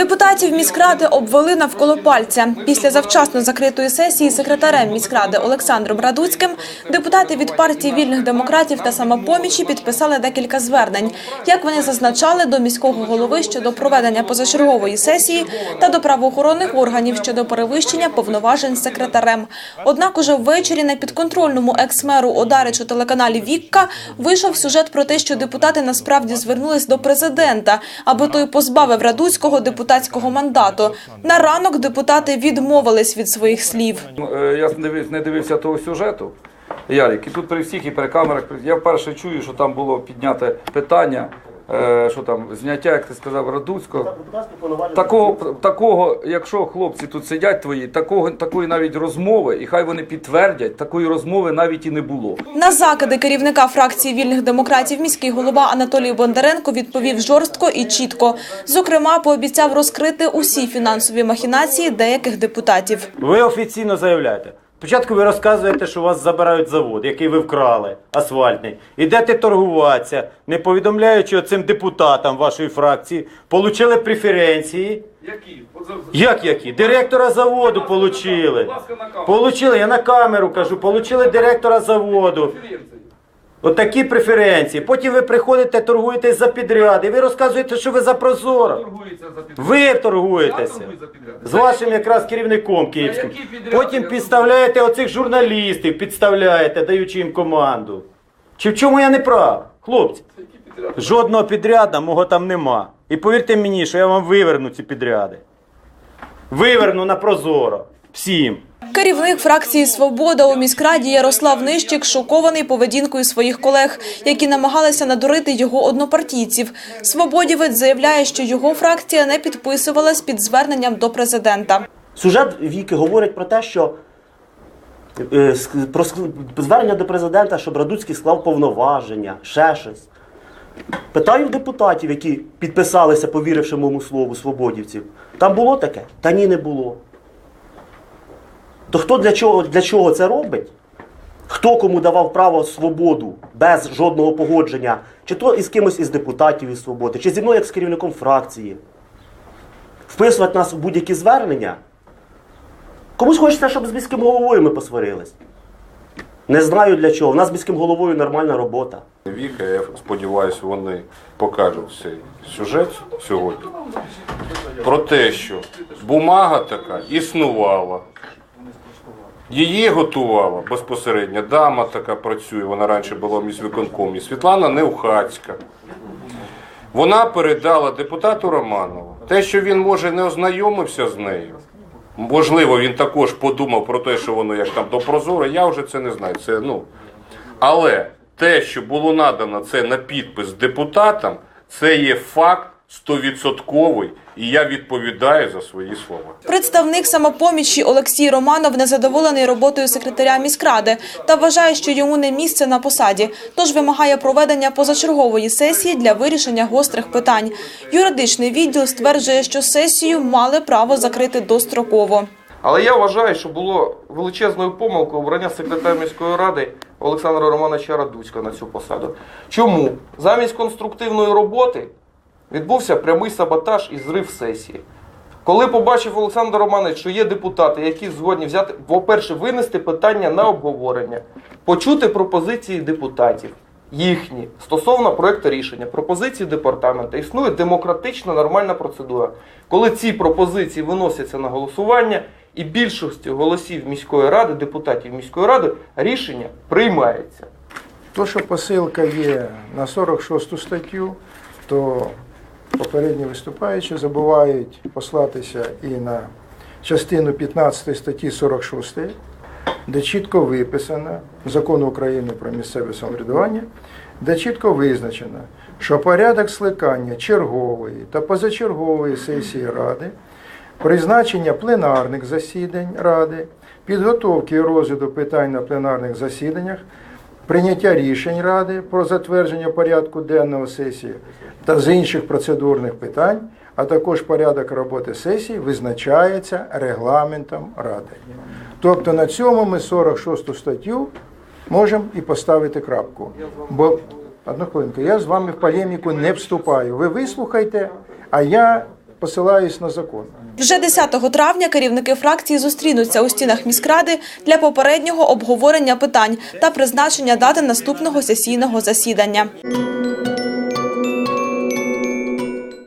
Депутатів міськради обвели навколо пальця. Після завчасно закритої сесії секретарем міськради Олександром Радуцьким депутати від партії вільних демократів та самопомічі підписали декілька звернень. Як вони зазначали до міського голови щодо проведення позачергової сесії та до правоохоронних органів щодо перевищення повноважень секретарем. Однак уже ввечері на підконтрольному екс-меру Одаричу телеканалі Вікка вийшов сюжет про те, що депутати насправді звернулись до президента, аби той позбавив Радуцького депутатського мандату. На ранок депутати відмовились від своїх слів. Е, Я не дивився, того сюжету. Ярик, і тут при всіх, і при камерах, я вперше чую, що там було підняте питання, що там зняття, як ти сказав, Радуцького. Такого, такого, якщо хлопці тут сидять твої, такого, такої навіть розмови, і хай вони підтвердять, такої розмови навіть і не було. На закиди керівника фракції вільних демократів міський голова Анатолій Бондаренко відповів жорстко і чітко. Зокрема, пообіцяв розкрити усі фінансові махінації деяких депутатів. Ви офіційно заявляєте. Спочатку ви розказуєте, що у вас забирають завод, який ви вкрали, асфальтний. Ідете торгуватися, не повідомляючи оцим депутатам вашої фракції, получили преференції. Які? Як які? Директора заводу получили. Получили, я на камеру кажу, получили директора заводу. Отакі преференції. Потім ви приходите, торгуєтесь за підряди. Ви розказуєте, що ви за прозоро. Ви торгуєтеся. З вашим якраз керівником київським. які підряди? Потім підставляєте оцих журналістів, підставляєте, даючи їм команду. Чи в чому я не прав? Хлопці, жодного підряда мого там нема. І повірте мені, що я вам виверну ці підряди. Виверну на прозоро. Всім. Керівник фракції Свобода у міськраді Ярослав Нищик шокований поведінкою своїх колег, які намагалися надурити його однопартійців. Свободівець заявляє, що його фракція не підписувалась під зверненням до президента. Сюжет Віки говорить про те, що е, про звернення до президента, щоб Радуцький склав повноваження, ще щось. Питаю депутатів, які підписалися, повіривши моєму слову, свободівців. Там було таке? Та ні, не було. То хто для чого, для чого це робить? Хто кому давав право свободу без жодного погодження? Чи то із кимось із депутатів із свободи, чи зі мною як з керівником фракції? Вписувати нас в будь-які звернення? Комусь хочеться, щоб з міським головою ми посварились. Не знаю для чого. У нас з міським головою нормальна робота. Віка, я сподіваюся, вони покажуть цей сюжет сьогодні. Про те, що бумага така існувала. Її готувала безпосередньо. Дама така працює, вона раніше була в міськвиконкомі. Світлана Неухацька. Вона передала депутату Романову те, що він може не ознайомився з нею. Можливо, він також подумав про те, що воно як там до прозоро, я вже це не знаю. Це, ну, але те, що було надано це на підпис депутатам, це є факт стовідсотковий, і я відповідаю за свої слова. Представник самопомічі Олексій Романов незадоволений роботою секретаря міськради та вважає, що йому не місце на посаді, тож вимагає проведення позачергової сесії для вирішення гострих питань. Юридичний відділ стверджує, що сесію мали право закрити достроково. Але я вважаю, що було величезною помилкою обрання секретаря міської ради Олександра Романовича Радуцького на цю посаду. Чому? Замість конструктивної роботи відбувся прямий саботаж і зрив сесії. Коли побачив Олександр Романович, що є депутати, які згодні взяти, по-перше, винести питання на обговорення, почути пропозиції депутатів, їхні стосовно проекту рішення, пропозиції департаменту, існує демократична нормальна процедура. Коли ці пропозиції виносяться на голосування, і більшістю голосів міської ради, депутатів міської ради, рішення приймається. То, що посилка є на 46 статтю, то попередні виступаючі забувають послатися і на частину 15 статті 46, де чітко виписано закон України про місцеве самоврядування, де чітко визначено, що порядок скликання чергової та позачергової сесії Ради, призначення пленарних засідань Ради, підготовки і розгляду питань на пленарних засіданнях прийняття рішень Ради про затвердження порядку денного сесії та з інших процедурних питань, а також порядок роботи сесії визначається регламентом Ради. Тобто на цьому ми 46 статтю можемо і поставити крапку. Бо одну хвилинку, я з вами в полеміку не вступаю. Ви вислухайте, а я посилаюсь на закон. Вже 10 травня керівники фракції зустрінуться у стінах міськради для попереднього обговорення питань та призначення дати наступного сесійного засідання.